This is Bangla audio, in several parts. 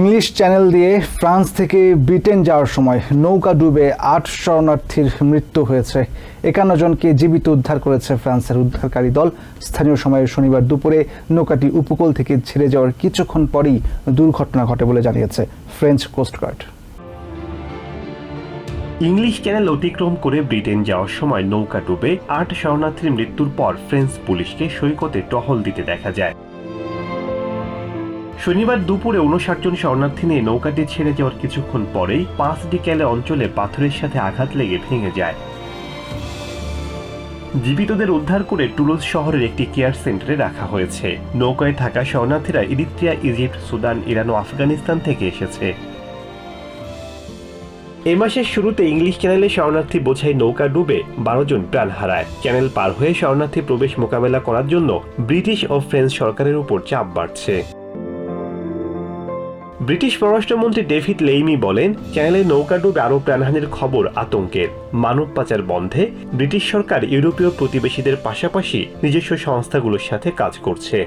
ইংলিশ চ্যানেল দিয়ে ফ্রান্স থেকে ব্রিটেন যাওয়ার সময় নৌকা ডুবে আট শরণার্থীর মৃত্যু হয়েছে। একান্ন জনকে জীবিত উদ্ধার করেছে ফ্রান্সের উদ্ধারকারী দল। স্থানীয় সময়ে শনিবার দুপুরে নৌকাটি উপকূল থেকে ছেড়ে যাওয়ার কিছুক্ষণ পরেই দুর্ঘটনা ঘটে বলে জানিয়েছে ফ্রেঞ্চ কোস্টগার্ড ইংলিশ চ্যানেল অতিক্রম করে ব্রিটেন যাওয়ার সময় নৌকা ডুবে আট শরণার্থীর মৃত্যুর পর ফ্রেঞ্চ পুলিশকে সৈকতে টহল দিতে দেখা যায়। শনিবার দুপুরে উনষাট জন শরণার্থী নিয়ে নৌকাটি ছেড়ে যাওয়ার কিছুক্ষণ পরেই পাঁচ ডিক্যালে অঞ্চলে পাথরের সাথে আঘাত লেগে ভেঙে যায়। জীবিতদের উদ্ধার করে টুলুজ শহরের একটি কেয়ার সেন্টারে রাখা হয়েছে। নৌকায় থাকা শরণার্থীরা ইরিত্রিয়া, ইজিপ্ট, সুদান, ইরান ও আফগানিস্তান থেকে এসেছে। এ মাসের শুরুতে ইংলিশ চ্যানেলে শরণার্থী বোঝাই নৌকা ডুবে বারো জন প্রাণ হারায়। চ্যানেল পার হয়ে শরণার্থী প্রবেশ মোকাবেলা করার জন্য ব্রিটিশ ও ফ্রেঞ্চ সরকারের উপর চাপ বাড়ছে। ব্রিটিশ পররাষ্ট্রমন্ত্রী ডেভিড লেইমি বলেন, চ্যানেলে নৌকা ডুবে আরও প্রাণহানির খবর আতঙ্কের। মানব পাচার বন্ধে ব্রিটিশ সরকার ইউরোপীয় প্রতিবেশীদের পাশাপাশি নিজস্ব সংস্থাগুলোর সাথে কাজ করছে।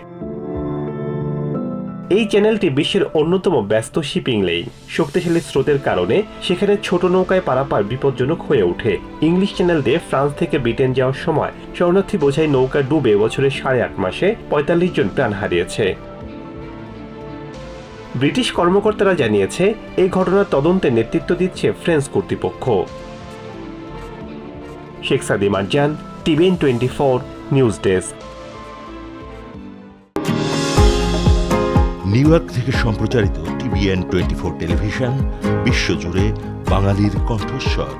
এই চ্যানেলটি বিশ্বের অন্যতম ব্যস্ত শিপিং লেইন। শক্তিশালী স্রোতের কারণে সেখানে ছোট নৌকায় পারাপার বিপজ্জনক হয়ে ওঠে। ইংলিশ চ্যানেল দিয়ে ফ্রান্স থেকে ব্রিটেন যাওয়ার সময় শরণার্থী বোঝাই নৌকা ডুবে বছরের সাড়ে আট মাসে পঁয়তাল্লিশ জন প্রাণ হারিয়েছে। ব্রিটিশ কর্মকর্তারা জানিয়েছে, এই ঘটনার তদন্তে নেতৃত্ব দিচ্ছে ফ্রেঞ্চ কর্তৃপক্ষ। Sheikh Sadi Marjan TVN twenty four news desk. New York থেকে সম্প্রচারিত টিভিএন টোয়েন্টি ফোর টেলিভিশন, বিশ্বজুড়ে বাঙালির কণ্ঠস্বর।